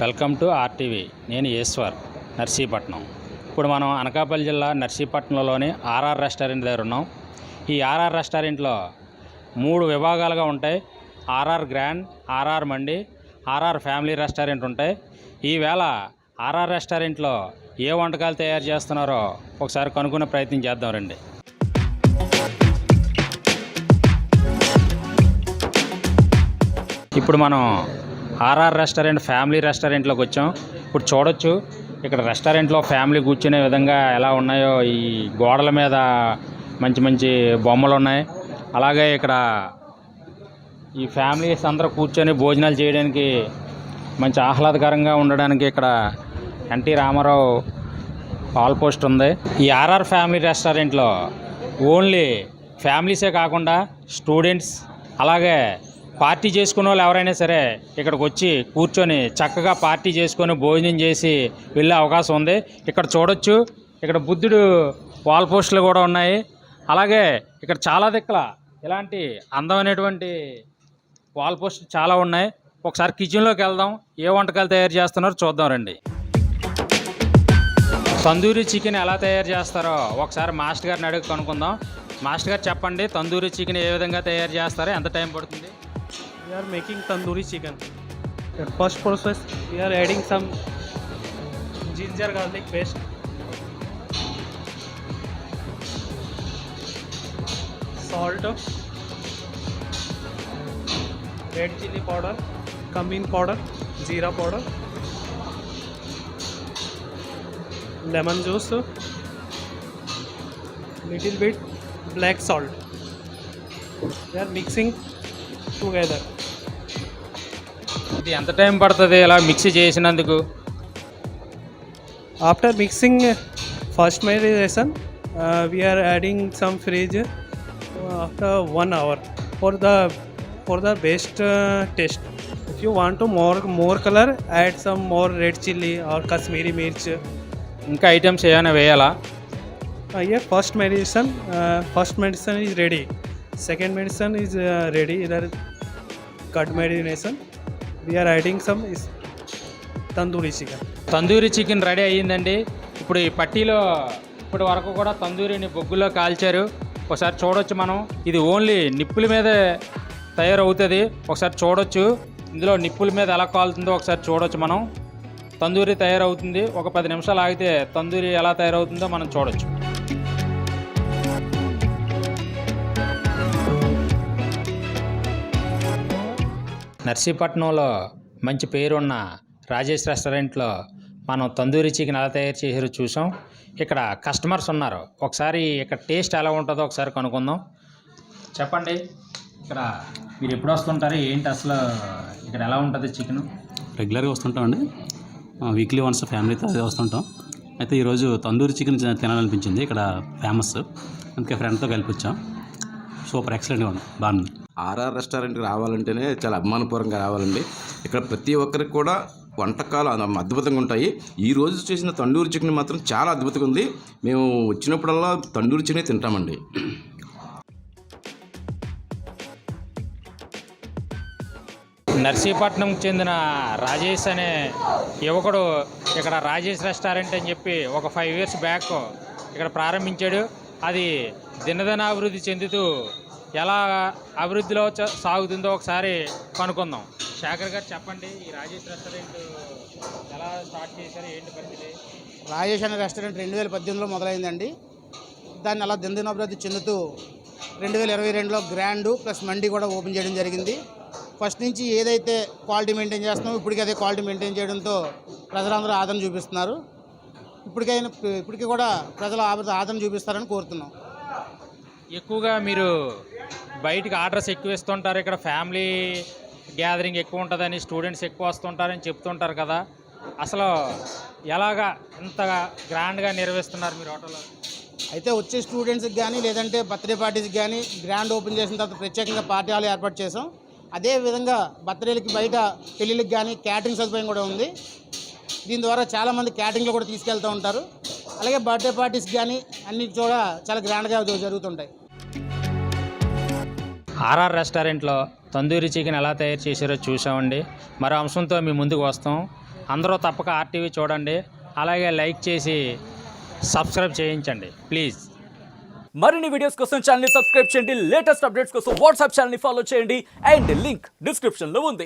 Welcome to RTV. నేను ఈశ్వర్ నర్సీపట్నం. ఇప్పుడు మనం అనకాపల్లి జిల్లా నర్సీపట్నంలోని ఆర్ఆర్ రెస్టారెంట్ దగ్గర ఉన్నాం. ఈ ఆర్ఆర్ రెస్టారెంట్లో మూడు విభాగాలుగా ఉంటాయి. RR grand RR mandi RR family restaurant ఉంటాయి. ఈవేళ ఆర్ఆర్ రెస్టారెంట్లో ఏ వంటకాలు తయారు చేస్తున్నారో ఒకసారి కనుక్కునే ప్రయత్నం చేద్దాం రండి. ఇప్పుడు మనం ఆర్ఆర్ రెస్టారెంట్ ఫ్యామిలీ రెస్టారెంట్లోకి వచ్చాం. ఇప్పుడు చూడొచ్చు ఇక్కడ రెస్టారెంట్లో ఫ్యామిలీ కూర్చునే విధంగా ఎలా ఉన్నాయో ఈ గోడల మీద మంచి మంచి బొమ్మలు ఉన్నాయి. అలాగే ఇక్కడ ఈ ఫ్యామిలీస్ అందరూ కూర్చొని భోజనాలు చేయడానికి మంచి ఆహ్లాదకరంగా ఉండడానికి ఇక్కడ ఎన్టీ రామారావు పాల్ పోస్ట్ ఉంది. ఈ ఆర్ఆర్ ఫ్యామిలీ రెస్టారెంట్లో ఓన్లీ ఫ్యామిలీసే కాకుండా స్టూడెంట్స్ అలాగే పార్టీ చేసుకునే వాళ్ళు ఎవరైనా సరే ఇక్కడికి వచ్చి కూర్చొని చక్కగా పార్టీ చేసుకొని భోజనం చేసి వెళ్ళే అవకాశం ఉంది. ఇక్కడ చూడొచ్చు. ఇక్కడ బుద్ధుడు వాల్ పోస్టులు కూడా ఉన్నాయి. అలాగే ఇక్కడ చాలా దిక్కుల ఇలాంటి అందమైనటువంటి వాల్ పోస్ట్ చాలా ఉన్నాయి. ఒకసారి కిచెన్లోకి వెళ్దాం. ఏ వంటకాలు తయారు చేస్తున్నారో చూద్దాం రండి. తందూరి చికెన్ ఎలా తయారు చేస్తారో ఒకసారి మాస్టర్ గారిని అడిగి కనుక్కుందాం. మాస్టర్ గారు చెప్పండి తందూరి చికెన్ ఏ విధంగా తయారు చేస్తారో ఎంత టైం పడుతుంది? We are making tandoori chicken. The first process, we are adding some ginger garlic paste, salt, red chili powder, cumin powder, jeera powder, lemon juice, little bit black salt. We are mixing together. ఇది ఎంత time పడుతుంది ఇలా mix చేసినందుకు? After mixing first marination we're adding some fridge after one hour for the for the best taste if you want more more colour add some more red chilli or Kashmiri mirch ఇంకా items ఏమైనా వేయాలా? అయ్యే first marination first marination is ready second marination is ready either cut marination Either cut marination. We tandoori chicken tandoori chicken ready అయ్యిందండి. ఇప్పుడు ఈ పట్టీలో ఇప్పటి వరకు కూడా తందూరిని బొగ్గులో కాల్చారు. ఒకసారి చూడొచ్చు మనం. ఇది ఓన్లీ నిప్పుల మీదే తయారవుతుంది. ఒకసారి చూడొచ్చు. ఇందులో నిప్పుల మీద ఎలా కాలుతుందో ఒకసారి చూడొచ్చు మనం. తందూరి తయారవుతుంది. ఒక పది నిమిషాలు ఆగితే తందూరి ఎలా తయారవుతుందో మనం చూడొచ్చు. నర్సీపట్నంలో మంచి పేరున్న రాజేష్ రెస్టారెంట్లో మనం తందూరి చికెన్ ఎలా తయారు చేశారో చూసాం. ఇక్కడ కస్టమర్స్ ఉన్నారు. ఒకసారి ఇక్కడ టేస్ట్ ఎలా ఉంటుందో ఒకసారి కనుక్కుందాం. చెప్పండి. ఇక్కడ మీరు ఎప్పుడు వస్తుంటారు? ఏంటి అసలు ఇక్కడ ఎలా ఉంటుంది చికెన్? రెగ్యులర్గా వస్తుంటామండి. వీక్లీ వన్స్ ఫ్యామిలీతో అదే వస్తుంటాం. అయితే ఈరోజు తందూరి చికెన్ తినాలనిపించింది. ఇక్కడ ఫేమస్ అందుకే ఫ్రెండ్తో కలిపి వచ్చాం. సూపర్ ఎక్సలెంట్గా ఉంది. బాగుంది. ఆర్ఆర్ రెస్టారెంట్కి రావాలంటేనే చాలా అభిమానపూర్వకంగా రావాలండి. ఇక్కడ ప్రతి ఒక్కరికి కూడా వంటకాలు అద్భుతంగా ఉంటాయి. ఈ రోజు చేసిన తండూరి చికెన్ మాత్రం చాలా అద్భుతంగా ఉంది. మేము వచ్చినప్పుడల్లా తండూరి చికెన్ తింటామండి. నర్సీపట్నంకి చెందిన రాజేష్ అనే యువకుడు ఇక్కడ రాజేష్ రెస్టారెంట్ అని చెప్పి ఒక ఫైవ్ ఇయర్స్ బ్యాక్ ఇక్కడ ప్రారంభించాడు. అది దినదిన అభివృద్ధి చెందుతూ ఎలా అభివృద్ధిలో సాగుతుందో ఒకసారి కనుక్కుందాం. శేఖర్ గారు చెప్పండి ఈ రాజేష్ రెస్టారెంట్ ఎలా స్టార్ట్ చేశారు ఏంటి పరిస్థితి? రాజేష్ అనే రెస్టారెంట్ రెండు వేల పద్దెనిమిదిలో మొదలైందండి. దాన్ని అలా దినదినాభివృద్ధి చెందుతూ రెండు వేల ఇరవై రెండులో గ్రాండ్ ప్లస్ మండి కూడా ఓపెన్ చేయడం జరిగింది. ఫస్ట్ నుంచి ఏదైతే క్వాలిటీ మెయింటైన్ చేస్తున్నామో ఇప్పటికీ అదే క్వాలిటీ మెయింటైన్ చేయడంతో ప్రజలందరూ ఆదరణ చూపిస్తున్నారు. ఇప్పటికైనా ఇప్పటికీ కూడా ప్రజలు ఆదరణ చూపిస్తారని కోరుతున్నాం. ఎక్కువగా మీరు బయటికి ఆర్డర్స్ ఎక్కువ ఇస్తుంటారు. ఇక్కడ ఫ్యామిలీ గ్యాదరింగ్ ఎక్కువ ఉంటుందని స్టూడెంట్స్ ఎక్కువ వస్తుంటారని చెప్తుంటారు కదా. అసలు ఎలాగా ఇంతగా గ్రాండ్గా నిర్వహిస్తున్నారు మీరు హోటల్లో? అయితే వచ్చే స్టూడెంట్స్కి కానీ లేదంటే బర్త్డే పార్టీస్కి కానీ గ్రాండ్ ఓపెన్ చేసిన తర్వాత ప్రత్యేకంగా పార్టీ హాల్ ఏర్పాటు చేసాం అదే విధంగా బర్త్డేలకి బయట పెళ్ళిళ్ళకి కానీ క్యాటరింగ్ సదుపాయం కూడా ఉంది. దీని ద్వారా చాలామంది క్యాటరింగ్లో కూడా తీసుకెళ్తూ ఉంటారు. అలాగే బర్త్డే పార్టీస్ కానీ అన్ని కూడా చాలా గ్రాండ్గా జరుగుతుంటాయి. ఆర్ఆర్ రెస్టారెంట్లో తందూరి చికెన్ ఎలా తయారు చేశారో చూసామండి మరో అంశంతో మీ ముందుకు వస్తాం. అందరూ తప్పక ఆర్టీవీ చూడండి. అలాగే లైక్ చేసి సబ్స్క్రైబ్ చేయించండి. ప్లీజ్. మరిన్ని వీడియోస్ కోసం ఛానల్ సబ్స్క్రైబ్ చేయండి. లేటెస్ట్ అప్డేట్స్ కోసం వాట్సాప్ ఛానల్ని ఫాలో చేయండి. అండ్ లింక్ డిస్క్రిప్షన్లో ఉంది.